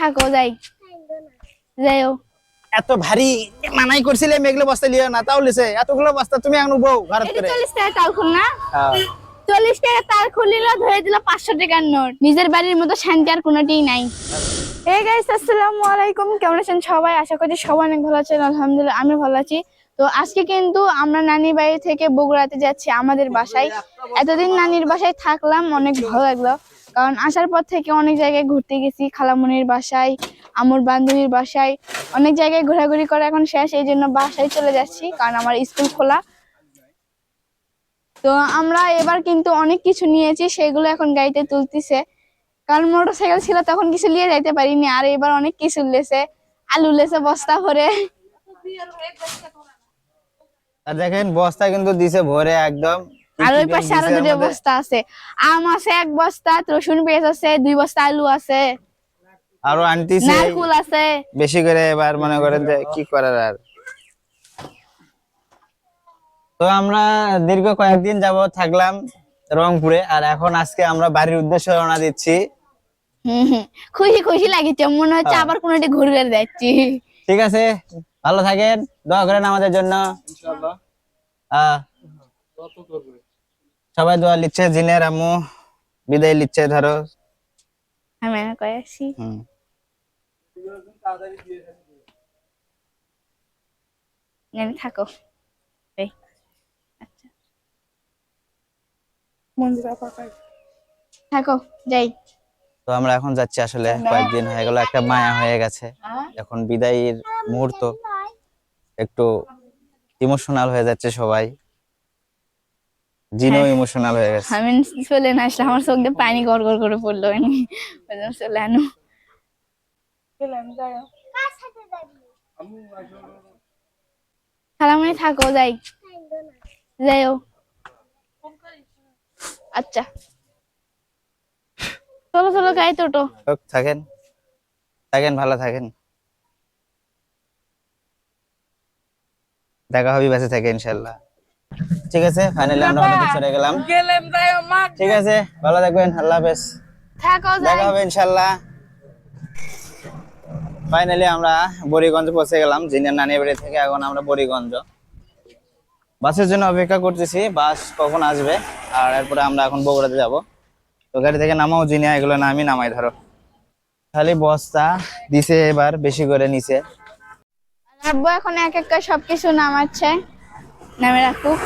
থাকো যাই। যাইও এত ভারী মানাই করছিলে মেঘলে বস্তা লিও না তাও লিছে। এতগুলো বস্তা তুমি এখন বউ ঘর করে চল্লিশ টাকা তাল খুল না? হ্যাঁ। চল্লিশ টাকা তার খুলিল ধরে দিল পাঁচশো টাকার নোট। নিজের বাড়ির মতো শান্তি আর কোনোটিই নাই। হে গাইস আসসালামু আলাইকুম। কেমন আছেন সবাই? আশা করছি সবাই অনেক ভালো আছেন। আলহামদুলিল্লাহ আমি ভালো আছি। তো আজকে কিন্তু আমরা নানির বাড়ি থেকে বগুড়াতে যাচ্ছি আমাদের বাসায়। এতদিন নানির বাসায় থাকলাম অনেক ভালো লাগল। কারণ আসার পর থেকে অনেক জায়গায় ঘুরতে গেছি, খালামনির বাসায়, আমার বান্ধবীর বাসায়, অনেক জায়গায় ঘোরাঘুরি করা এখন শেষ, এই জন্য বাসায় চলে যাচ্ছি কারণ আমার স্কুল খোলা। তো আমরা এবার কিন্তু অনেক কিছু নিয়েছি, সেগুলো এখন গাড়িতে তুলতেছে। কারণ মোটরসাইকেল ছিল তখন কিছু নিয়ে যাইতে পারিনি, আর এবার অনেক কিছু লেছে আলু লেছে বস্তা ভরে। আর দেখেন, বস্তা কিন্তু দিছে ভরে একদম। আর ওই পাশে আরও দুটো বস্তা আছে। আম আছে এক বস্তা রসুন পেঁয়াজ আছে দুই বস্তা আলু আছে। আরও আনতিছে নারকুল আছে। বেশি করে এবার মনে করেন যে কি করার আর। তো আমরা দীর্ঘ কয়েকদিন যাব থাকলাম রংপুরে আর এখন আজকে আমরা বাড়ির উদ্দেশ্যে রওনা দিচ্ছি। খুশি খুশি লাগিছে মনে হচ্ছে হ্যাঁ। আবার কোনোটি ঘুরে যাচ্ছি। ঠিক আছে ভালো থাকেন দোয়া করেন আমাদের জন্য। ইনশাআল্লাহ। আহ, সবাই দোয়া লিখছে জিনের আম্মু বিদায় লিখছে ধরো। আমি এনে কয়ে আসি। হুম। থাকো। এই আচ্ছা। থাকো যাই। তো আমরা এখন যাচ্ছি আসলে কয়েকদিন হয়ে গেল একটা মায়া হয়ে গেছে। এখন বিদায়ের মুহূর্ত একটু ইমোশনাল হয়ে যাচ্ছে সবাই। জিনও ইমোশনাল হয়ে গেছে। আমি চলে না আসলে আমার চোখ দিয়ে পানি গড় গড় করে পড়ল। ওই চলে আনো। খালামণি থাকো যাই। যাইও আচ্ছা। চলো চলো গাই হোক, থাকেন। থাকেন ভালো থাকেন। দেখা হবে বেঁচে থাকে ইনশাল্লাহ। ঠিক আছে? ফাইনালি আমরা অনেক চলে গেলাম। ঠিক আছে? ভালো থাকবেন আল্লাহ হাফেজ। থাকো যাই। দেখা হবে ইনশাল্লাহ ফাইনালি আমরা বরিগঞ্জ পৌঁছে গেলাম জিনের নানি বাড়ি থেকে এখন আমরা বরিগঞ্জ বাসের জন্য অপেক্ষা করতেছি বাস কখন আসবে আর এরপরে আমরা এখন বগুড়াতে যাব। তো গাড়ি থেকে নামাও জিনিয়া এগুলো নামি নামাই ধরো। খালি বস্তা দিছে এবার বেশি করে নিছে। আব্বু এখন এক এক করে সবকিছু নামাচ্ছে। নামে রাখুক।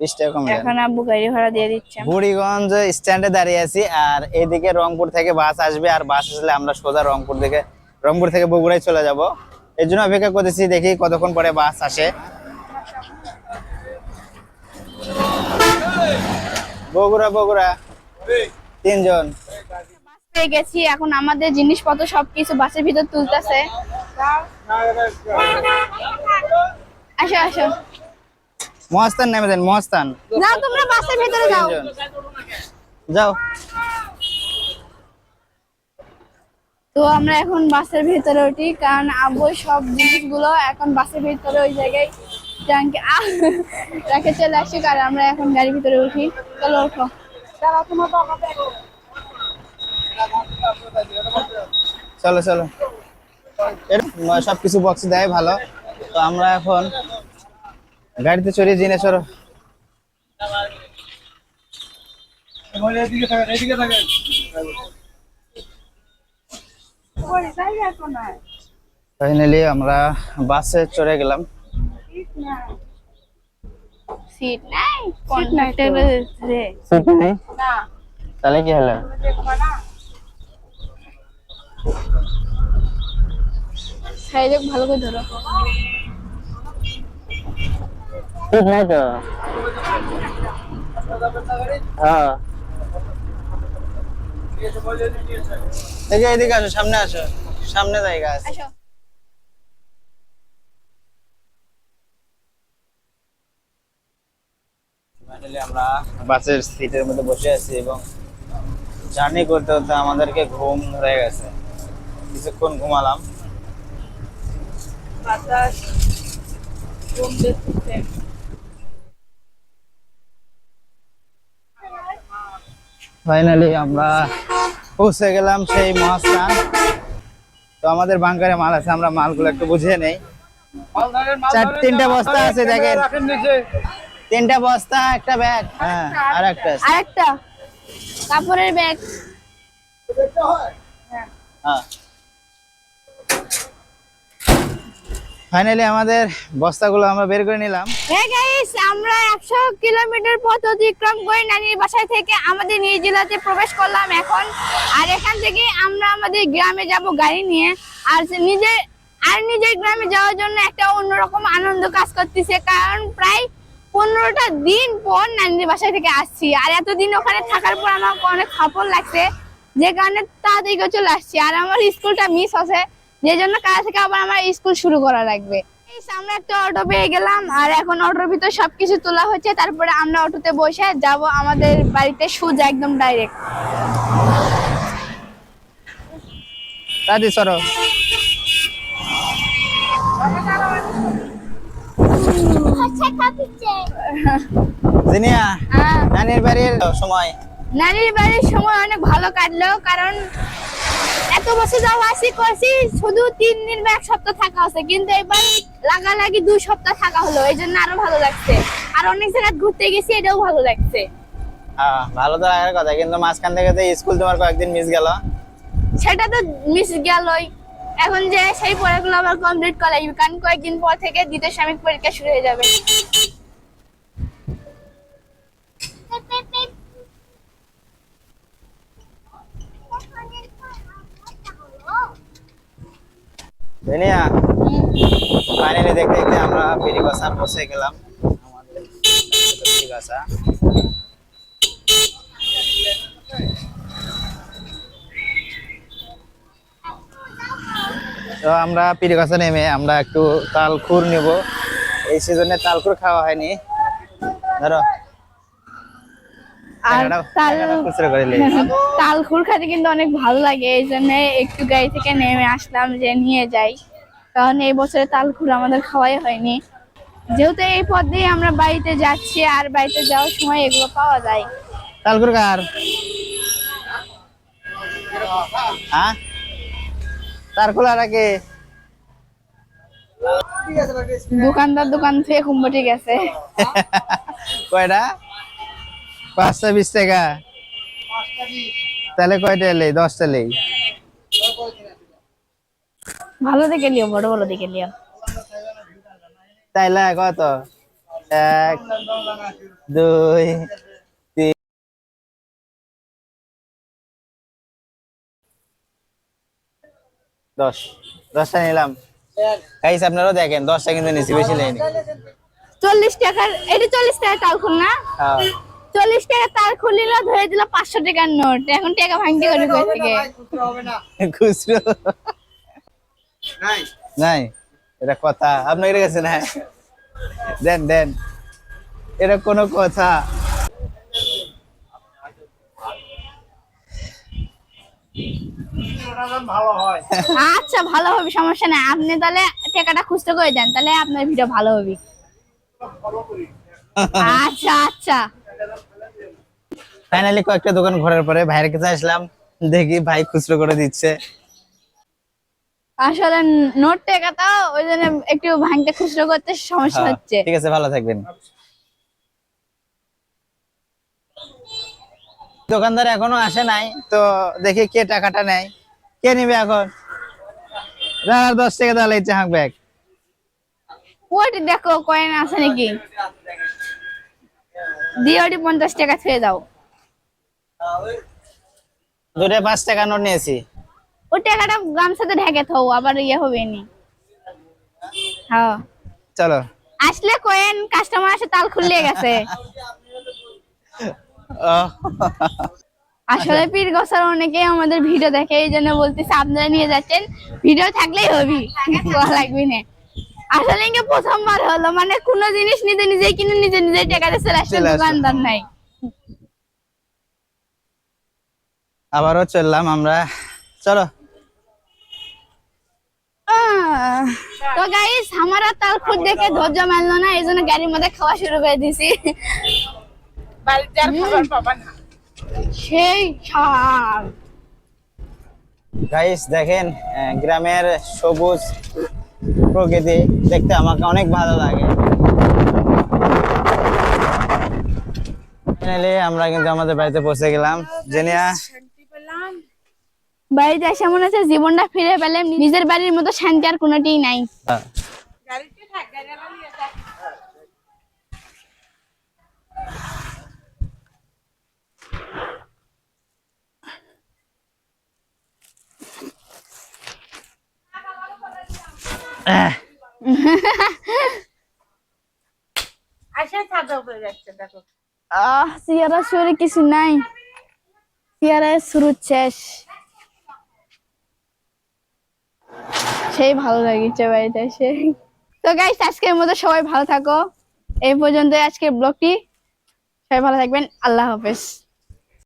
বিশ টাকা কমে এখন আব্বু গাড়ি ভাড়া দিয়ে দিচ্ছে। বুড়িগঞ্জ স্ট্যান্ডে দাঁড়িয়ে আছি আর এদিকে রংপুর থেকে বাস আসবে আর বাস আসলে আমরা সোজা রংপুর থেকে রংপুর থেকে বগুড়ায় চলে যাব। এর জন্য অপেক্ষা করতেছি দেখি কতক্ষণ পরে বাস আসে। বগুড়া বগুড়া তিনজন। পেয়ে গেছি এখন আমাদের জিনিসপত্র সবকিছু বাসের ভিতর তুলতেছে। আসো আসো। মহাস্তান নেমে দেন মহাস্তান যাও তোমরা বাসের ভিতরে যাও। যাও। তো আমরা এখন বাসের ভিতরে উঠি কারণ আব্বু সব জিনিসগুলো এখন বাসের ভিতরে ওই জায়গায় ট্যাঙ্কে! রেখে চলে আসি আর আমরা এখন গাড়ির ভিতরে উঠি। চলো ওঠো চলো চলো। সবকিছু বক্স দেয় ভালো। তো আমরা এখন গাড়িতে চড়িয়ে জিনে চড়ো ফাইনালি আমরা বাসে চড়ে গেলাম। সিট নাই? কন্ডাক্টর রে সিট নেই? তাহলে কি হলো? সাইডে ভালো করে ধরো। সিট নাই তো হ্যাঁ এই এদিকে আসো সামনে আসো। সামনে জায়গা আছে। আমরা বাসের সিটের মধ্যে বসে আছি এবং জার্নি করতে করতে আমাদেরকে ঘুম ধরে গেছে। কিছুক্ষণ ঘুমালাম। ফাইনালি আমরা পৌঁছে গেলাম সেই মহাস্থান। তো আমাদের বাংকারে মাল আছে আমরা মালগুলো একটু বুঝে নেই। চার তিনটা বস্তা আছে দেখেন। তিনটা বস্তা একটা ব্যাগ হ্যাঁ আর একটা আর একটা কাপড়ের ব্যাগ। হ্যাঁ। ফাইনালি আমাদের বস্তাগুলো আমরা বের করে নিলাম। হ্যাঁ গাইস আমরা একশো কিলোমিটার পথ অতিক্রম করে নানির বাসায় থেকে আমাদের নিজ জেলাতে প্রবেশ করলাম এখন। আর এখান থেকে আমরা আমাদের গ্রামে যাব গাড়ি নিয়ে। আর নিজের আর নিজের গ্রামে যাওয়ার জন্য একটা অন্যরকম আনন্দ কাজ করতেছে। কারণ প্রায় পনেরোটা দিন পর নানির বাসায় থেকে আসছি। আর এতদিন ওখানে থাকার পর আমার অনেক খাপড় লাগছে। যে কারণে তাড়াতাড়ি চলে আসছি। আর আমার স্কুলটা মিস আছে যে জন্য কাল থেকে আবার আমার স্কুল শুরু করা লাগবে। আমরা একটা অটো পেয়ে গেলাম আর এখন অটোর ভিতর সবকিছু তোলা হচ্ছে। তারপরে আমরা অটোতে বসে যাব আমাদের বাড়িতে সোজা একদম ডাইরেক্ট সরো। জিনিয়া নানির বাড়ির সময়। নানির বাড়ির সময় অনেক ভালো কাটলো কারণ এত বছর যাওয়া আসি করছি শুধু তিন দিন বা এক সপ্তাহ থাকা হচ্ছে কিন্তু এবার লাগালাগি দুই সপ্তাহ থাকা হলো এই জন্য আরও ভালো লাগছে। আর অনেক জায়গায় ঘুরতে গেছি এটাও ভালো লাগছে। ভালো তো লাগার কথা কিন্তু মাঝখান থেকে তো স্কুল তোমার কয়েকদিন মিস গেল। সেটা তো মিস গেলই। এখন যে সেই পড়াগুলো আবার কমপ্লিট করা লাগবে কারণ কয়েকদিন পর থেকে দ্বিতীয় সাময়িক পরীক্ষা শুরু হয়ে যাবে। জিনিয়া ফাইনালি দেখতে দেখতে আমরা ফিরিবাসা পৌঁছে গেলাম আমাদের ফিরিবাসা তো আমরা পিরিগাছা নেমে আমরা একটু তালখুর নেব এই সিজনে তালখুর খাওয়া হয়নি ধরো আর তাল খেতে কিন্তু অনেক ভালো লাগে এই জন্য একটু গাড়ি থেকে নেমে আসলাম যে নিয়ে যাই। কারণ এই বছরে তাল খুর আমাদের খাওয়াই হয়নি। যেহেতু এই পথ দিয়ে আমরা বাড়িতে যাচ্ছি আর বাড়িতে যাওয়ার সময় এগুলো পাওয়া যায়। তালখুর কার? হ্যাঁ? তারকুল আর কে দোকানদার দোকান থেকে কুম্বটি গেছে। কয়টা? পাঁচটা বিশ টাকা। তাহলে কয়টা এলে দশটা লেই। ভালো দেখে নিও বড় বড় দেখে লিও তাইলে কত? এক দুই তিন। দশ। দশটা নিলাম। গাইস আপনারাও দেখেন দশটা কিন্তু বেশি লেনি চল্লিশ টাকার এটা চল্লিশ টাকা খুল না? হ্যাঁ। চল্লিশ টাকা তাল খুলিল ধরে দিল পাঁচশো টাকার নোট। এখন টাকা ভাঙতে করে থেকে খুচরো। নাই। এটা কথা। আপনার গেছে না দেন দেন। এটা কোনো কথা। আচ্ছা ভালো হবে সমস্যা নাই। আপনি তাহলে টাকাটা খুচরো করে দেন তাহলে আপনার ভিডিও ভালো হবে। আচ্ছা আচ্ছা। ফাইনালি কয়েকটা দোকান ঘোরার পরে ভাইয়ের কাছে আসলাম দেখি ভাই খুচরো করে দিচ্ছে। আসলে নোট টাকাটা ওই জন্য একটু ভাঙতে খুচরো করতে সমস্যা হ্যাঁ, হচ্ছে। ঠিক আছে ভালো থাকবেন। দোকানদার এখনও আসে নাই তো দেখি কে টাকাটা নেয়। কে নিবে এখন? রানার দশ টাকা তাহলে ইচ্ছে হাঁক ব্যাগ। ওটি দেখো কয়েন আছে নাকি? দিয়ে ওটি পঞ্চাশ টাকা ছুঁয়ে দাও। দূরে পাঁচ টাকা নোট নিয়েছি। ও টাকাটা গামছাতে ঢেকে থাও আবার ইয়ে হবে নি। হ্যাঁ। চলো। আসলে কয়েন কাস্টমার আসে তাল খুললে গেছে। আসলে পীর গছার অনেকেই আমাদের ভিডিও দেখে এই জন্য বলতেছে আপনারা নিয়ে যাচ্ছেন। ভিডিও থাকলেই হবি লাগবি না। আসলে প্রথমবার হলো মানে কোনো জিনিস নিজে নিজে কিনে নিজে নিজে টাকা দিয়ে চলে আসছে দোকানদার নাই। আবারও চললাম আমরা। চলো। তো গাইস আমার আর তাল খুদ দেখে ধৈর্য মানলো না এই জন্য গাড়ির মধ্যে খাওয়া শুরু করে দিছি। সেই স্বাদ গাইস দেখেন গ্রামের সবুজ প্রকৃতি দেখতে আমাকে অনেক ভালো লাগে। আমরা কিন্তু আমাদের বাড়িতে পৌঁছে গেলাম। জেনিয়া বাড়িতে এসে মনে হচ্ছে জীবনটা ফিরে পেলাম নিজের বাড়ির মতো শান্তি আর কোনোটিই নাই। আহ, আহ, আসে ছাদে উপরে যাচ্ছে দেখো। আহ চেয়ারা শরীরে কিছু নাই। চেয়ারায় শুরু শেষ। সেই ভালো লাগিছে বাড়িতে এসে। তো গাইস আজকের মতো সবাই ভালো থাকো। এই পর্যন্ত আজকের ব্লগটি। সবাই ভালো থাকবেন। আল্লাহ হাফেজ।